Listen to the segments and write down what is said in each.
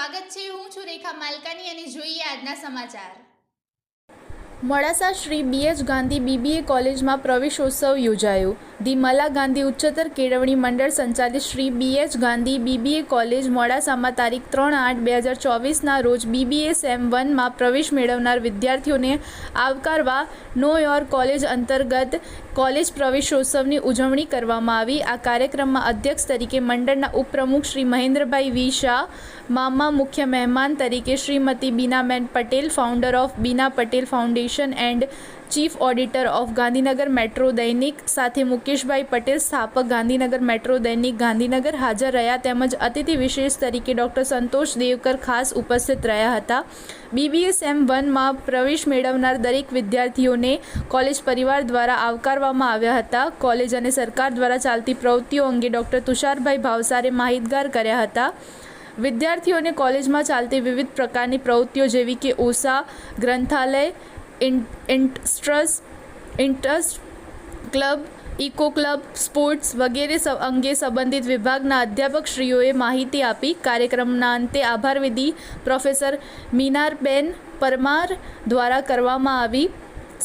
સ્વાગત છે. હું છું રેખા માલકાની અને જોઈએ આજના સમાચાર. મોડાસા શ્રી બીએચ ગાંધી બીબીએ કોલેજમાં પ્રવેશોત્સવ યોજાયો. ધી મલા ગાંધી ઉચ્ચતર કેળવણી મંડળ સંચાલિત Shri BH Gandhi BBA college, મોડાસામાં તારીખ ત્રણ આઠ બે હજાર ચોવીસના રોજ બીબીએ સેમ વનમાં પ્રવેશ મેળવનાર વિદ્યાર્થીઓને આવકારવા નો યોર કોલેજ અંતર્ગત કોલેજ પ્રવેશોત્સવની ઉજવણી કરવામાં આવી. આ કાર્યક્રમમાં અધ્યક્ષ તરીકે મંડળના ઉપપ્રમુખ શ્રી મહેન્દ્રભાઈ વી શાહ, મામા મુખ્ય મહેમાન તરીકે Shrimati Binaben Patel founder of Bina Patel foundation and chief auditor of Gandhinagar metro દૈનિક સાથે મુકેશભાઈ પટેલ, સ્થાપક ગાંધીનગર મેટ્રો દૈનિક ગાંધીનગર હાજર રહ્યા તેમજ અતિથિ વિશેષ તરીકે ડૉક્ટર સંતોષ દેવકર ખાસ ઉપસ્થિત રહ્યા હતા. બીબીએસ એમ વનમાં પ્રવેશ મેળવનાર દરેક વિદ્યાર્થીઓને કોલેજ પરિવાર દ્વારા આવકારવામાં આવ્યા હતા. કોલેજ અને સરકાર દ્વારા ચાલતી પ્રવૃત્તિઓ અંગે ડૉક્ટર તુષારભાઈ ભાવસારે માહિતગાર કર્યા હતા. વિદ્યાર્થીઓને કોલેજમાં ચાલતી વિવિધ પ્રકારની પ્રવૃત્તિઓ જેવી કે ઓસા, ગ્રંથાલય ઇન્ટસ્ટ્રસ interest club eco club sports વગેરે અંગે સંબંધિત વિભાગના અધ્યાપકશ્રીઓએ માહિતી આપી. કાર્યક્રમના અંતે આભારવિધિ પ્રોફેસર મીનારબેન પરમાર દ્વારા કરવામાં આવી.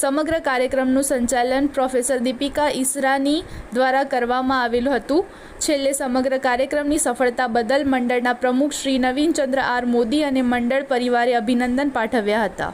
સમગ્ર કાર્યક્રમનું સંચાલન પ્રોફેસર દીપિકા ઈસરાની દ્વારા કરવામાં આવેલું હતું. છેલ્લે સમગ્ર કાર્યક્રમની સફળતા બદલ મંડળના પ્રમુખ શ્રી નવીનચંદ્ર આર મોદી અને મંડળ પરિવારે અભિનંદન પાઠવ્યા હતા.